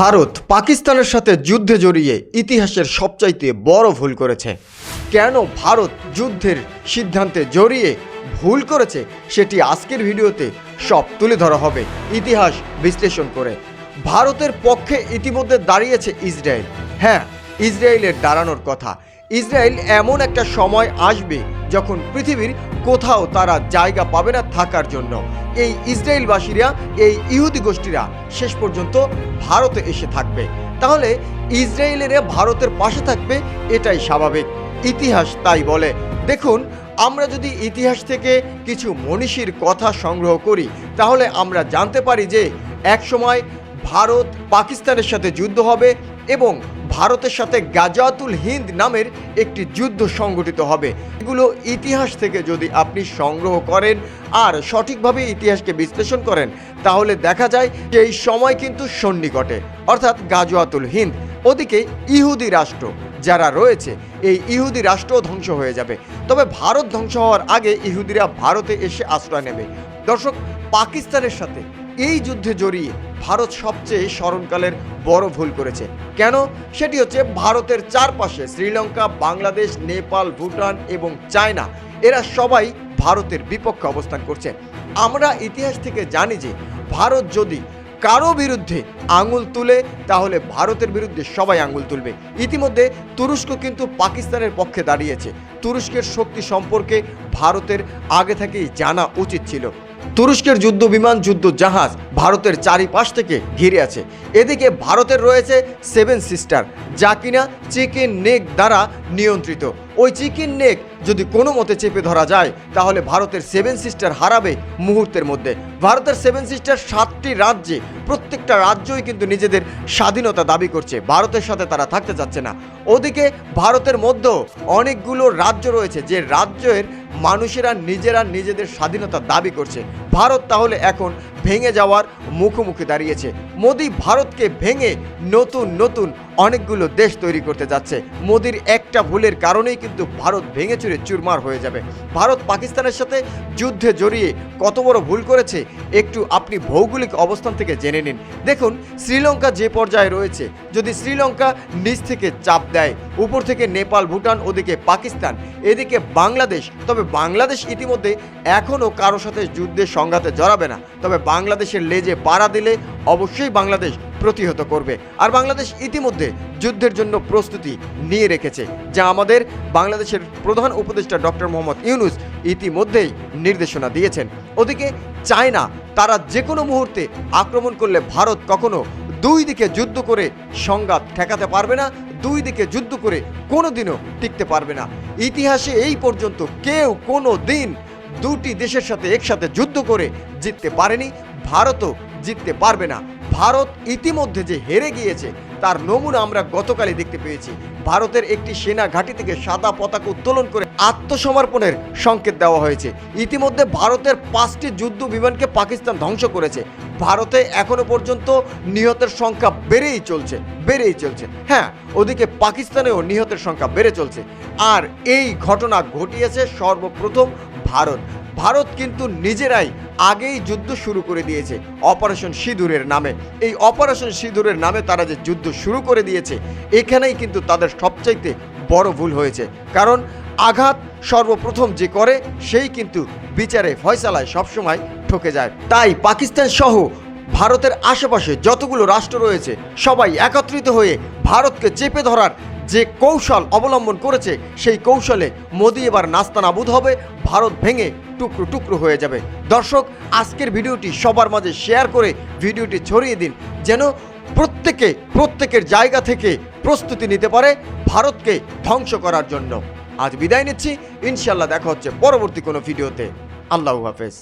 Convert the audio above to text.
ভারত পাকিস্তানের সাথে যুদ্ধে জড়িয়ে ইতিহাসের সবচাইতে বড় ভুল করেছে। কেন ভারত যুদ্ধের সিদ্ধান্তে জড়িয়ে ভুল করেছে সেটি আজকের ভিডিওতে সব তুলে ধরা হবে। ইতিহাস বিশ্লেষণ করে। ভারতের পক্ষে ইতিমধ্যে দাঁড়িয়েছে ইসরায়েল। হ্যাঁ ইসরায়েলের দাঁড়ানোর কথা। ইসরায়েল এমন একটা সময় আসবে যখন পৃথিবীর কোথাও তারা জায়গা পাবে না থাকার জন্য। এই ইসরায়েলবাসীরা, এই ইহুদি গোষ্ঠীরা শেষ পর্যন্ত ভারতে এসে থাকবে। তাহলে ইসরায়েলের ভারতের পাশে থাকবে, এটাই স্বাভাবিক। ইতিহাস তাই বলে। দেখুন, আমরা যদি ইতিহাস থেকে কিছু মনীষীর কথা সংগ্রহ করি, তাহলে আমরা জানতে পারি যে একসময় ভারত পাকিস্তানের সাথে যুদ্ধ হবে এবং ভারতের সাথে গাজাতুল হিন্দ নামের একটি যুদ্ধ সংগঠিত হবে। এগুলো ইতিহাস থেকে যদি আপনি সংগ্রহ করেন আর সঠিকভাবে ইতিহাসকে বিশ্লেষণ করেন, তাহলে দেখা যায় যে এই সময় কিন্তু সন্নিকটে, অর্থাৎ গাজওয়াতুল হিন্দ। ওদিকে ইহুদি রাষ্ট্র যারা রয়েছে, এই ইহুদি রাষ্ট্রও ধ্বংস হয়ে যাবে। তবে ভারত ধ্বংস হওয়ার আগে ইহুদিরা ভারতে এসে আশ্রয় নেবে। দর্শক, পাকিস্তানের সাথে এই যুদ্ধে জড়িয়ে ভারত সবচেয়ে স্মরণকালের বড় ভুল করেছে। কেন? সেটি হচ্ছে ভারতের চারপাশে শ্রীলঙ্কা, বাংলাদেশ, নেপাল, ভুটান এবং চায়না, এরা সবাই ভারতের বিপক্ষে অবস্থান করছে। আমরা ইতিহাস থেকে জানি যে ভারত যদি কারও বিরুদ্ধে আঙুল তুলে, তাহলে ভারতের বিরুদ্ধে সবাই আঙুল তুলবে। ইতিমধ্যে তুরস্ক কিন্তু পাকিস্তানের পক্ষে দাঁড়িয়েছে। তুরস্কের শক্তি সম্পর্কে ভারতের আগে থেকেই জানা উচিত ছিল। তুরস্কের যুদ্ধ বিমান, যুদ্ধ জাহাজ ভারতের চারিপাশ থেকে ঘিরে আছে। এদিকে ভারতের রয়েছে সেভেন সিস্টার, যা কিনা চিকেন নেক দ্বারা নিয়ন্ত্রিত। ওই চিকেন নেক যদি কোনো মতে চেপে ধরা যায়, তাহলে ভারতের সেভেন সিস্টার হারাবে মুহূর্তের মধ্যে। ভারতের সেভেন সিস্টার সাতটি রাজ্যে, প্রত্যেকটা রাজ্যই কিন্তু নিজেদের স্বাধীনতা দাবি করছে। ভারতের সাথে তারা থাকতে চাচ্ছে না। ওদিকে ভারতের মধ্যেও অনেকগুলো রাজ্য রয়েছে, যে রাজ্যের মানুষেরা নিজেরা নিজেদের স্বাধীনতা দাবি করছে। ভারত তাহলে এখন ভেঙে যাওয়ার মুখোমুখি দাঁড়িয়েছে। মোদি ভারতকে ভেঙে নতুন নতুন অনেকগুলো দেশ তৈরি করতে যাচ্ছে। মোদির একটা ভুলের কারণেই কিন্তু ভারত ভেঙে চুরে চুরমার হয়ে যাবে। ভারত পাকিস্তানের সাথে যুদ্ধে জড়িয়ে কত বড় ভুল করেছে, একটু আপনি ভৌগোলিক অবস্থান থেকে জেনে নিন। দেখুন, শ্রীলঙ্কা যে পর্যায়ে রয়েছে, যদি শ্রীলঙ্কা নিচ থেকে চাপ দেয়, উপর থেকে নেপাল, ভুটান, ওদিকে পাকিস্তান, এদিকে বাংলাদেশ, তবে বাংলাদেশ ইতিমধ্যে এখনও কারও সাথে যুদ্ধের সংঘাতে জড়াবে না। তবে বাংলাদেশের লেজে পাড়া দিলে অবশ্যই বাংলাদেশ প্রতিহত করবে। আর বাংলাদেশ ইতিমধ্যে যুদ্ধের জন্য প্রস্তুতি নিয়ে রেখেছে, যা আমাদের বাংলাদেশের প্রধান উপদেষ্টা ডক্টর মোহাম্মদ ইউনুস ইতিমধ্যেই নির্দেশনা দিয়েছেন। ওদিকে চায়না, তারা যে কোনো মুহূর্তে আক্রমণ করলে ভারত কখনো দুই দিকে যুদ্ধ করে সংঘাত ঠেকাতে পারবে না, দুই দিকে যুদ্ধ করে কোনোদিনও টিকতে পারবে না। ইতিহাসে এই পর্যন্ত কেউ কোনো দিন দুটি দেশের সাথে একসাথে যুদ্ধ করে জিততে পারেনি, ভারতও জিততে পারবে না। ভারত ইতিমধ্যে যে হেরে গিয়েছে, তার নমুনা আমরা গতকালই দেখতে পেয়েছি। ভারতের একটি সেনা ঘাঁটি থেকে সাদা পতাকা উত্তোলন করে আত্মসমর্পণের সংকেত দেওয়া হয়েছে। ইতিমধ্যে ভারতের পাঁচটি যুদ্ধ বিমানকে পাকিস্তান ধ্বংস করেছে। ভারতে এখনও পর্যন্ত নিহতের সংখ্যা বেড়েই চলছে বেড়েই চলছে। হ্যাঁ ওদিকে পাকিস্তানেও নিহতের সংখ্যা বেড়ে চলছে। আর এই ঘটনা ঘটিয়েছে সর্বপ্রথম ভারত। ভারত কিন্তু নিজেরাই আগেই যুদ্ধ শুরু করে দিয়েছে অপারেশন সিঁদুরের নামে। এই অপারেশন সিঁদুরের নামে তারা যে যুদ্ধ শুরু করে দিয়েছে, এখানেই কিন্তু তাদের সবচাইতে বড় ভুল হয়েছে। কারণ আঘাত সর্বপ্রথম যে করে, সেই কিন্তু বিচারে, ফয়সালায় সবসময় ঠকে যায়। তাই পাকিস্তান সহ ভারতের আশেপাশে যতগুলো রাষ্ট্র রয়েছে, সবাই একত্রিত হয়ে ভারতকে চেপে ধরার যে কৌশল অবলম্বন করেছে, সেই কৌশলে মোদি এবার নাস্তানাবুদ হবে, ভারত ভেঙে টুকরো টুকরো হয়ে যাবে। দর্শক, আজকের ভিডিওটি সবার মাঝে শেয়ার করে ভিডিওটি ছড়িয়ে দিন, যেন প্রত্যেকে, প্রত্যেকের জায়গা থেকে প্রস্তুতি নিতে পারে ভারতকে ধ্বংস করার জন্য। আজ বিদায় নিচ্ছি ইনশাল্লাহ দেখা হচ্ছে পরবর্তী কোনো ভিডিওতে। আল্লাহ হাফেজ।